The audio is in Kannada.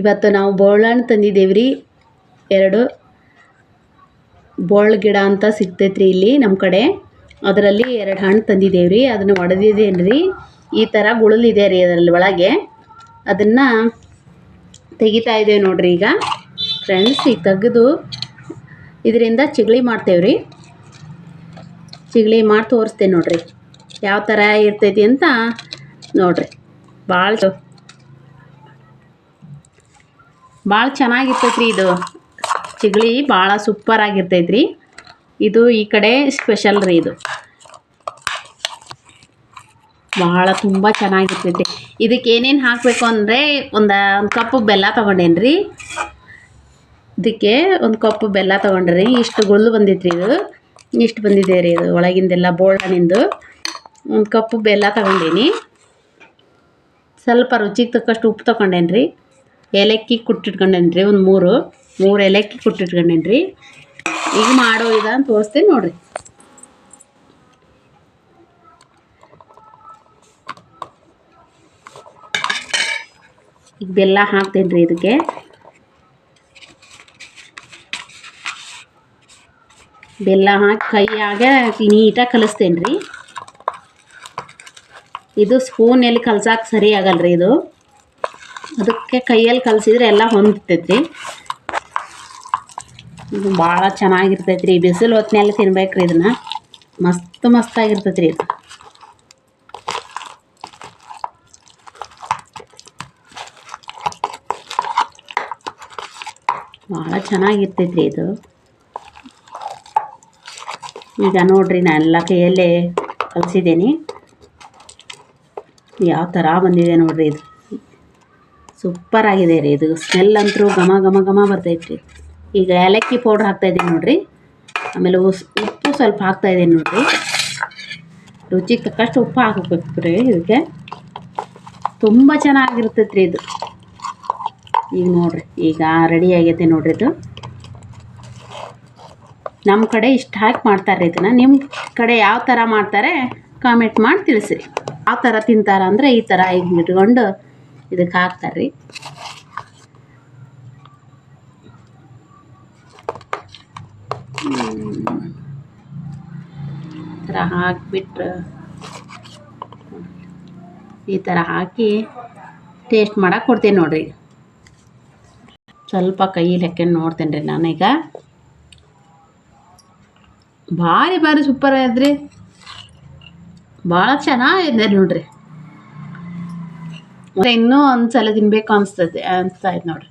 ಇವತ್ತು ನಾವು ಬೋಳಹಣ್ಣು ತಂದಿದ್ದೇವೆ ರೀ ಎರಡು ಬೋಳ್ ಗಿಡ ಅಂತ ಸಿಗ್ತೈತೆ ರೀ ಇಲ್ಲಿ ನಮ್ಮ ಕಡೆ. ಅದರಲ್ಲಿ ಎರಡು ಹಣ್ಣು ತಂದಿದ್ದೇವೆ ರೀ ಅದನ್ನು ಒಡೆದಿದ್ದೇನೆ ಈ ಥರ ಗುಳಲಿದೆ ರೀ ಅದರಲ್ಲಿ ಒಳಗೆ. ಅದನ್ನು ತೆಗಿತಾ ಇದ್ದೇವೆ ನೋಡ್ರಿ ಈಗ. ಫ್ರೆಂಡ್ಸ್, ಈಗ ತೆಗೆದು ಇದರಿಂದ ಚಿಗಳಿ ಮಾಡ್ತೇವೆ ರೀ ಚಿಗಳಿ ಮಾಡಿ ತೋರಿಸ್ತೇನೆ ನೋಡ್ರಿ. ಯಾವ ಥರ ಇರ್ತೈತಿ ಅಂತ ನೋಡ್ರಿ. ಭಾಳ ಭಾಳ ಚೆನ್ನಾಗಿರ್ತೈತೆ ರೀ ಇದು. ಚಿಗಳಿ ಭಾಳ ಸೂಪರ್ ಆಗಿರ್ತೈತೆ ರೀ ಇದು ಈ ಕಡೆ ಸ್ಪೆಷಲ್ ರೀ ಇದು. ಭಾಳ ತುಂಬ ಚೆನ್ನಾಗಿರ್ತೈತೆ. ಇದಕ್ಕೆ ಏನೇನು ಹಾಕಬೇಕು ಅಂದರೆ ಒಂದು ಒಂದು ಕಪ್ಪು ಬೆಲ್ಲ ತೊಗೊಂಡೇನು ರೀ ಇದಕ್ಕೆ ಒಂದು ಕಪ್ಪು ಬೆಲ್ಲ ತೊಗೊಂಡ್ರಿ. ಇಷ್ಟು ಗುಳ್ಳು ಬಂದಿತ್ತು ಇದು. ಇಷ್ಟು ಬಂದಿದೆ ರೀ ಇದು ಒಳಗಿಂದೆಲ್ಲ ಬೋಳನಿಂದು ಒಂದು ಕಪ್ಪು ಬೆಲ್ಲ ತಗೊಂಡೇನಿ. ಸ್ವಲ್ಪ ರುಚಿಗೆ ತಕ್ಕಷ್ಟು ಉಪ್ಪು ತೊಗೊಂಡೇನು ಏಲಕ್ಕಿ ಕುಟ್ಟಿಟ್ಕೊಂಡೇನಿ ರೀ ಒಂದು ಮೂರು ಮೂರು ಏಲಕ್ಕಿ ಕುಟ್ಟಿಟ್ಕೊಂಡೇನ್ರಿ. ಈಗ ಮಾಡೋ ಇದ ಅಂತ ತೋರಿಸ್ತೀನಿ ನೋಡಿರಿ. ಈಗ ಬೆಲ್ಲ ಹಾಕ್ತೇನೆ ರೀ ಇದಕ್ಕೆ. ಬೆಲ್ಲ ಹಾಕಿ ಕೈಯಾಗ ನೀಟಾಗಿ ಕಲಿಸ್ತೇನೆ ರೀ ಇದು ಸ್ಪೂನಲ್ಲಿ ಕಲ್ಸಕ್ಕೆ ಸರಿ ಆಗಲ್ಲ ರೀ ಇದು. ಅದಕ್ಕೆ ಕೈಯಲ್ಲಿ ಕಲಸಿದ್ರೆ ಎಲ್ಲ ಹೊಂದ್ತೈತ್ರಿ. ಇದು ಭಾಳ ಚೆನ್ನಾಗಿರ್ತೈತೆ ರೀ ಬಿಸಿಲು ಹೊತ್ತಿನಲ್ಲಿ ತಿನ್ಬೇಕ್ರಿ ಇದನ್ನು. ಮಸ್ತ್ ಮಸ್ತಾಗಿರ್ತೈತೆ ರೀ ಇದು. ಭಾಳ ಚೆನ್ನಾಗಿರ್ತೈತೆ ರೀ ಇದು. ಈಗ ನೋಡಿರಿ ನಾನು ಎಲ್ಲ ಕೈಯಲ್ಲೇ ಕಲಿಸಿದ್ದೀನಿ. ಯಾವ ಥರ ಬಂದಿದೆ ನೋಡ್ರಿ ಇದು. ಸೂಪರ್ ಆಗಿದೆ ರೀ ಇದು. ಸ್ಮೆಲ್ ಅಂತೂ ಘಮ ಘಮ ಘಮ ಬರ್ತೈತೆ ರೀ ಈಗ ಏಲಕ್ಕಿ ಪೌಡ್ರ್ ಹಾಕ್ತಾಯಿದ್ದೀನಿ ನೋಡಿರಿ. ಆಮೇಲೆ ಉಪ್ಪು ಸ್ವಲ್ಪ ಹಾಕ್ತಾಯಿದ್ದೀನಿ ನೋಡಿರಿ. ರುಚಿಗೆ ತಕ್ಕಷ್ಟು ಉಪ್ಪು ಹಾಕಬೇಕು ರೀ ಇದಕ್ಕೆ. ತುಂಬ ಚೆನ್ನಾಗಿರ್ತೈತೆ ರೀ ಇದು. ಈಗ ನೋಡಿರಿ, ಈಗ ರೆಡಿ ಆಗೈತೆ ನೋಡಿರಿ ಇದು. ನಮ್ಮ ಕಡೆ ಇಷ್ಟು ಹಾಕಿ ಮಾಡ್ತಾರೆ ಇದನ್ನು. ನಿಮ್ಮ ಕಡೆ ಯಾವ ಥರ ಮಾಡ್ತಾರೆ ಕಾಮೆಂಟ್ ಮಾಡಿ ತಿಳಿಸಿರಿ. ಯಾವ ಥರ ತಿಂತಾರೆ ಅಂದರೆ ಈ ಥರ ಈಗ ಇಟ್ಕೊಂಡು ಇದಕ್ಕೆ ಹಾಕ್ತಾರೆ ರೀ ಈ ಥರ ಹಾಕಿಬಿಟ್ರೆ ಈ ಥರ ಹಾಕಿ ಟೇಸ್ಟ್ ಮಾಡಕ್ಕೆ ಕೊಡ್ತೀನಿ ನೋಡಿರಿ. ಸ್ವಲ್ಪ ಕೈಯಲ್ಲಿ ಹಾಕ್ಕೊಂಡು ನೋಡ್ತೇನೆ ರೀ ನಾನೀಗ ಭಾರಿ ಭಾರಿ ಸೂಪರ್ ಆಗ್ಯದ್ರಿ ಭಾಳ ಚೆನ್ನಾಗಿದೆ ನೋಡ್ರಿ. ಮತ್ತೆ ಇನ್ನೂ ಒಂದ್ಸಲ ತಿನ್ಬೇಕು ಅನಿಸ್ತದೆ ಅನಿಸ್ತಾ ಇದೆ ನೋಡ್ರಿ.